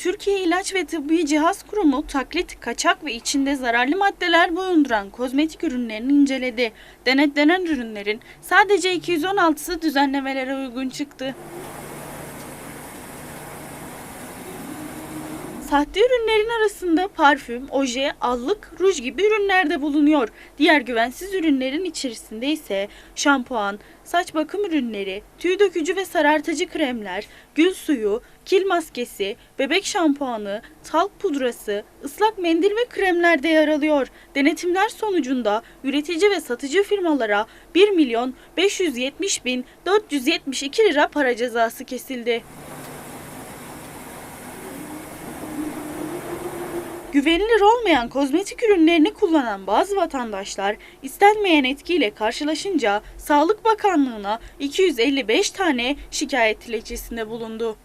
Türkiye İlaç ve Tıbbi Cihaz Kurumu taklit, kaçak ve içinde zararlı maddeler bulunduran kozmetik ürünlerini inceledi. Denetlenen ürünlerin sadece 216'sı düzenlemelere uygun çıktı. Sahte ürünlerin arasında parfüm, oje, allık, ruj gibi ürünler de bulunuyor. Diğer güvensiz ürünlerin içerisinde ise şampuan, saç bakım ürünleri, tüy dökücü ve sarartıcı kremler, gül suyu, kil maskesi, bebek şampuanı, talk pudrası, ıslak mendil ve kremler de yer alıyor. Denetimler sonucunda üretici ve satıcı firmalara 1 milyon 570 bin 472 lira para cezası kesildi. Güvenilir olmayan kozmetik ürünlerini kullanan bazı vatandaşlar istenmeyen etkiyle karşılaşınca Sağlık Bakanlığı'na 255 tane şikayet dilekçesinde bulundu.